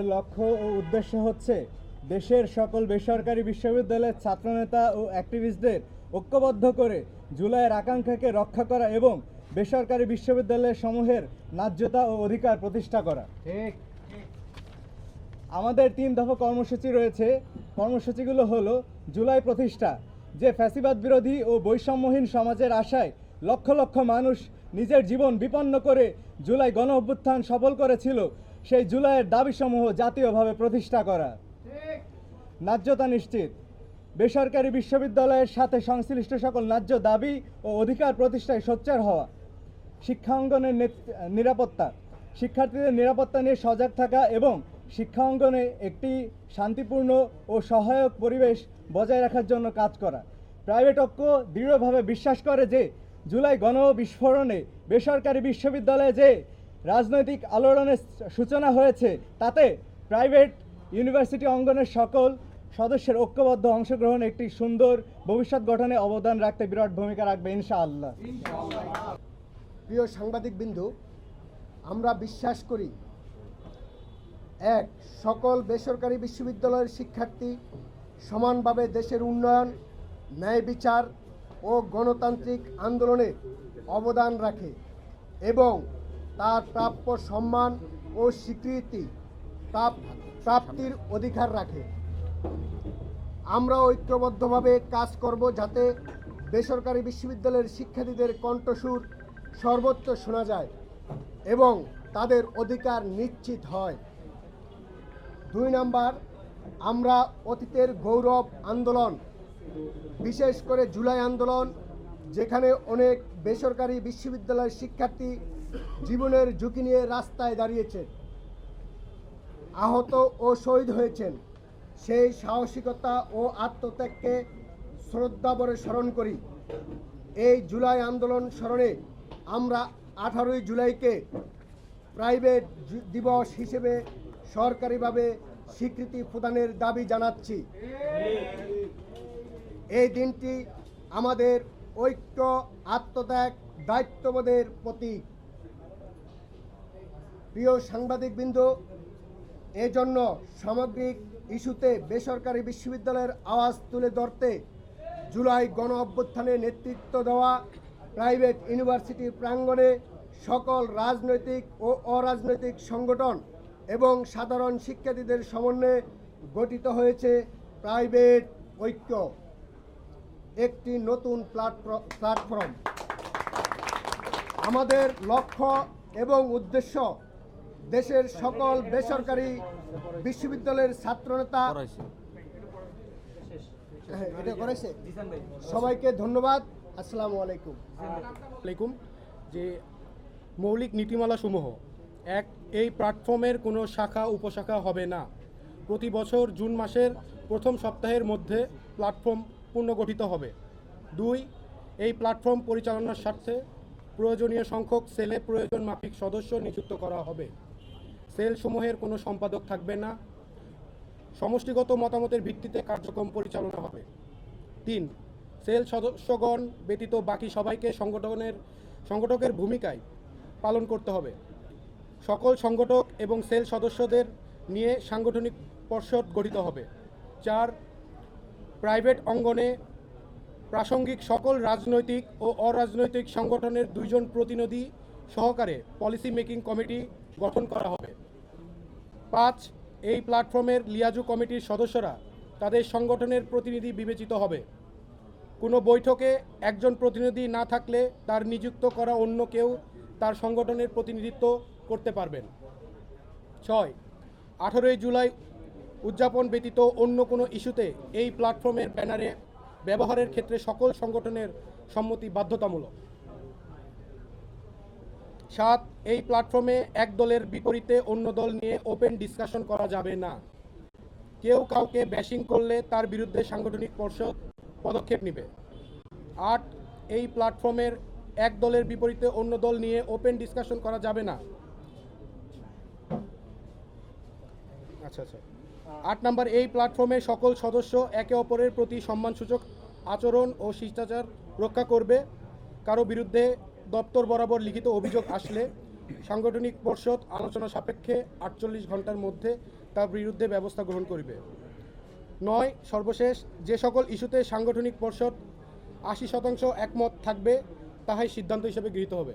আমাদের লক্ষ্য ও উদ্দেশ্য হচ্ছে দেশের সকল বেসরকারি বিশ্ববিদ্যালয়ের ছাত্রনেতা ও অ্যাক্টিভিস্টদের ঐক্যবদ্ধ করে জুলাইয়ের আকাঙ্ক্ষাকে রক্ষা করা এবং বেসরকারি বিশ্ববিদ্যালয় সমূহের ন্যায্যতা ও অধিকার প্রতিষ্ঠা করা। ঠিক। আমাদের তিন দফা কর্মসূচি রয়েছে। কর্মসূচিগুলো হলো জুলাই প্রতিষ্ঠা যে ফ্যাসিবাদ বিরোধী ও বৈষম্যহীন সমাজের আশায় লক্ষ লক্ষ মানুষ নিজের জীবন বিপন্ন করে জুলাই গণ অভ্যুত্থান সফল করেছিল সেই জুলাইয়ের দাবিসমূহ জাতীয়ভাবে প্রতিষ্ঠা করা। ন্যায্যতা নিশ্চিত। বেসরকারি বিশ্ববিদ্যালয়ের সাথে সংশ্লিষ্ট সকল ন্যায্য দাবি ও অধিকার প্রতিষ্ঠায় সোচ্চার হওয়া। শিক্ষা অঙ্গনের নেত- নিরাপত্তা। শিক্ষার্থীদের নিরাপত্তা নিয়ে সজাগ থাকা এবং শিক্ষা অঙ্গনে একটি শান্তিপূর্ণ ও সহায়ক পরিবেশ বজায় রাখার জন্য কাজ করা। প্রাইভেট ঐক্য দৃঢ়ভাবে বিশ্বাস করে যে জুলাই গণ বিস্ফোরণে বেসরকারি বিশ্ববিদ্যালয়ে যে রাজনৈতিক আলোড়নের সূচনা হয়েছে, তাতে প্রাইভেট ইউনিভার্সিটি অঙ্গনের সকল সদস্যের ঐক্যবদ্ধ অংশগ্রহণ একটি সুন্দর ভবিষ্যৎ গঠনে অবদান রাখতে বিরাট ভূমিকা রাখবে, ইনশাআল্লাহ। প্রিয় সাংবাদিক বিন্দু আমরা বিশ্বাস করি, এক, সকল বেসরকারি বিশ্ববিদ্যালয়ের শিক্ষার্থী সমানভাবে দেশের উন্নয়ন, ন্যায় বিচার ও গণতান্ত্রিক আন্দোলনে অবদান রাখে এবং তার প্রাপ্য সম্মান ও স্বীকৃতি প্রাপ- প্রাপ্তির অধিকার রাখে। আমরা ঐক্যবদ্ধভাবে কাজ করব যাতে বেসরকারি বিশ্ববিদ্যালয়ের শিক্ষার্থীদের কণ্ঠসুর সর্বোচ্চ শোনা যায় এবং তাদের অধিকার নিশ্চিত হয়। দুই নাম্বার, আমরা অতীতের গৌরব আন্দোলন, বিশেষ করে জুলাই আন্দোলন, যেখানে অনেক বেসরকারি বিশ্ববিদ্যালয়ের শিক্ষার্থী জীবনের ঝুঁকি নিয়ে রাস্তায় দাঁড়িয়েছে আহত ও শহীদ হয়েছেন। সেই সাহসিকতা ও আত্মত্যাগকে শ্রদ্ধাভরে স্মরণ করি। এই জুলাই আন্দোলন স্মরণে আমরা আঠারোই জুলাইকে প্রাইভেট দিবস হিসেবে সরকারিভাবে স্বীকৃতি প্রদানের দাবি জানাচ্ছি। এই দিনটি আমাদের ঐক্য, আত্মত্যাগ, দায়িত্ববোধের প্রতীক। প্রিয় সাংবাদিকবৃন্দ, এজন্য সামগ্রিক ইস্যুতে বেসরকারি বিশ্ববিদ্যালয়ের আওয়াজ তুলে ধরতে জুলাই গণ অভ্যুত্থানে নেতৃত্ব দেওয়া প্রাইভেট ইউনিভার্সিটি প্রাঙ্গণে সকল রাজনৈতিক ও অরাজনৈতিক সংগঠন এবং সাধারণ শিক্ষার্থীদের সমন্বয়ে গঠিত হয়েছে প্রাইভেট ঐক্য, একটি নতুন প্ল্যাটফর্ম প্ল্যাটফর্ম আমাদের লক্ষ্য এবং উদ্দেশ্য দেশের সকল বেসরকারি বিশ্ববিদ্যালয়ের ছাত্রনেতা হ্যাঁ, এটা করেছে সবাইকে ধন্যবাদ। আসসালামু আলাইকুম। আলাইকুম। যে মৌলিক নীতিমালা সমূহ এক এই প্ল্যাটফর্মের কোনো শাখা উপশাখা হবে না। প্রতি বছর জুন মাসের প্রথম সপ্তাহের মধ্যে প্ল্যাটফর্ম পুনর্গঠিত হবে। দুই এই প্ল্যাটফর্ম পরিচালনার স্বার্থে প্রয়োজনীয় সংখ্যক সেলে প্রয়োজন মাফিক সদস্য নিযুক্ত করা হবে। সেলসমূহের কোনো সম্পাদক থাকবে না। সমষ্টিগত মতামতের ভিত্তিতে কার্যক্রম পরিচালনা হবে। তিন, সেল সদস্যগণ ব্যতীত বাকি সবাইকে সংগঠনের, সংগঠকের ভূমিকায় পালন করতে হবে। সকল সংগঠক এবং সেল সদস্যদের নিয়ে সাংগঠনিক পর্ষদ গঠিত হবে। চার, প্রাইভেট অঙ্গনে প্রাসঙ্গিক সকল রাজনৈতিক ও অরাজনৈতিক সংগঠনের দুইজন প্রতিনিধি সহকারে পলিসি মেকিং কমিটি গঠন করা হবে। পাঁচ, এই প্ল্যাটফর্মের লিয়াজু কমিটির সদস্যরা তাদের সংগঠনের প্রতিনিধি বিবেচিত হবে। কোনো বৈঠকে একজন প্রতিনিধি না থাকলে তার নিযুক্ত করা অন্য কেউ তার সংগঠনের প্রতিনিধিত্ব করতে পারবেন। ছয়, আঠেরোই জুলাই উদযাপন ব্যতীত অন্য কোনো ইস্যুতে এই প্ল্যাটফর্মের ব্যানারে ব্যবহারের ক্ষেত্রে সকল সংগঠনের সম্মতি বাধ্যতামূলক। সাত, এই প্ল্যাটফর্মে এক দলের বিপরীতে অন্য দল নিয়ে ওপেন ডিসকাশন করা যাবে না। কেউ কাউকে ব্যাশিং করলে তার বিরুদ্ধে সাংগঠনিক পর্ষদ পদক্ষেপ নেবে। আট, এই প্ল্যাটফর্মের এক দলের বিপরীতে অন্য দল নিয়ে ওপেন ডিসকাশন করা যাবে না। আচ্ছা আচ্ছা। আট নম্বর, এই প্ল্যাটফর্মে সকল সদস্য একে অপরের প্রতি সম্মানসূচক আচরণ ও শিষ্টাচার রক্ষা করবে। কারও বিরুদ্ধে দপ্তর বরাবর লিখিত অভিযোগ আসলে সাংগঠনিক পর্ষদ আলোচনা সাপেক্ষে আটচল্লিশ ঘণ্টার মধ্যে তার বিরুদ্ধে ব্যবস্থা গ্রহণ করিবে। নয়, সর্বশেষ যে সকল ইস্যুতে সাংগঠনিক পর্ষদ আশি শতাংশ একমত থাকবে, তাহাই সিদ্ধান্ত হিসেবে গৃহীত হবে।